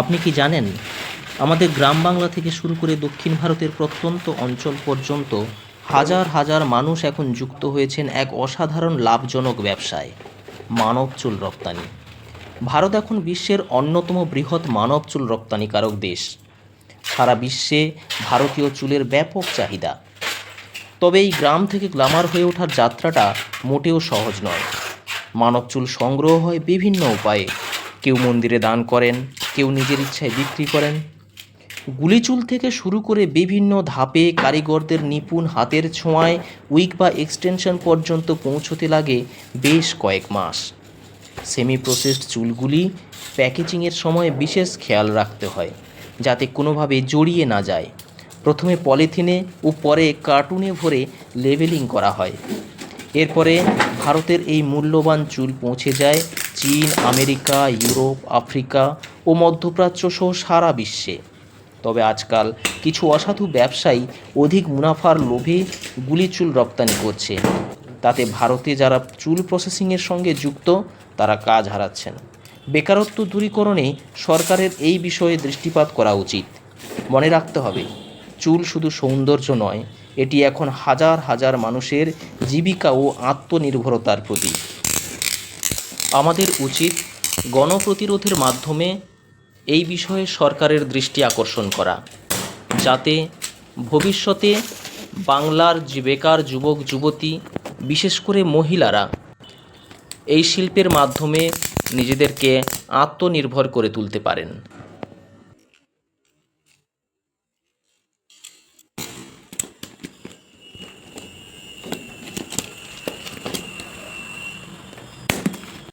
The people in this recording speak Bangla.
আপনি কি জানেন, আমাদের গ্রাম বাংলা থেকে শুরু করে দক্ষিণ ভারতের প্রত্যন্ত অঞ্চল পর্যন্ত হাজার হাজার মানুষ এখন যুক্ত হয়েছেন এক অসাধারণ লাভজনক ব্যবসায়, মানব চুল রপ্তানি। ভারত এখন বিশ্বের অন্যতম বৃহৎ মানব চুল রপ্তানিকারক দেশ। সারা বিশ্বে ভারতীয় চুলের ব্যাপক চাহিদা। তবে এই গ্রাম থেকে গ্লামার হয়ে ওঠার যাত্রাটা মোটেও সহজ নয়। মানব চুল সংগ্রহ হয় বিভিন্ন উপায়ে। কেউ মন্দিরে দান করেন কেউ নিজের ইচ্ছায় বিক্রি করেন। গুলিচুল থেকে শুরু করে বিভিন্ন ধাপে কারিগরদের নিপুণ হাতের ছোঁয়ায় উইক বা এক্সটেনশন পর্যন্ত পৌঁছতে লাগে বেশ কয়েক মাস। সেমি প্রসেসড চুলগুলি প্যাকেজিংয়ের সময় বিশেষ খেয়াল রাখতে হয়, যাতে কোনোভাবে জড়িয়ে না যায়। প্রথমে পলিথিনে ও পরে কার্টুনে ভরে লেবেলিং করা হয়। এরপরে ভারতের এই মূল্যবান চুল পৌঁছে যায় চীন, আমেরিকা, ইউরোপ, আফ্রিকা ও মধ্যপ্রাচ্য সহ সারা বিশ্বে। তবে আজকাল কিছু অসাধু ব্যবসায়ী অধিক মুনাফার লোভে গুলি চুল রপ্তানি করছে। তাতে ভারতে যারা চুল প্রসেসিংয়ের সঙ্গে যুক্ত, তারা কাজ হারাচ্ছেন। বেকারত্ব দূরীকরণে সরকারের এই বিষয়ে দৃষ্টিপাত করা উচিত। মনে রাখতে হবে, চুল শুধু সৌন্দর্য নয়, এটি এখন হাজার হাজার মানুষের জীবিকা ও আত্মনির্ভরতার প্রতীক। আমাদের উচিত গণপ্রতিরোধের মাধ্যমে এই বিষয়ে সরকারের দৃষ্টি আকর্ষণ করা, যাতে ভবিষ্যতে বাংলার যে বেকার যুবক, যুবতী, বিশেষ করে মহিলারা এই শিল্পের মাধ্যমে নিজেদেরকে আত্মনির্ভর করে তুলতে পারেন।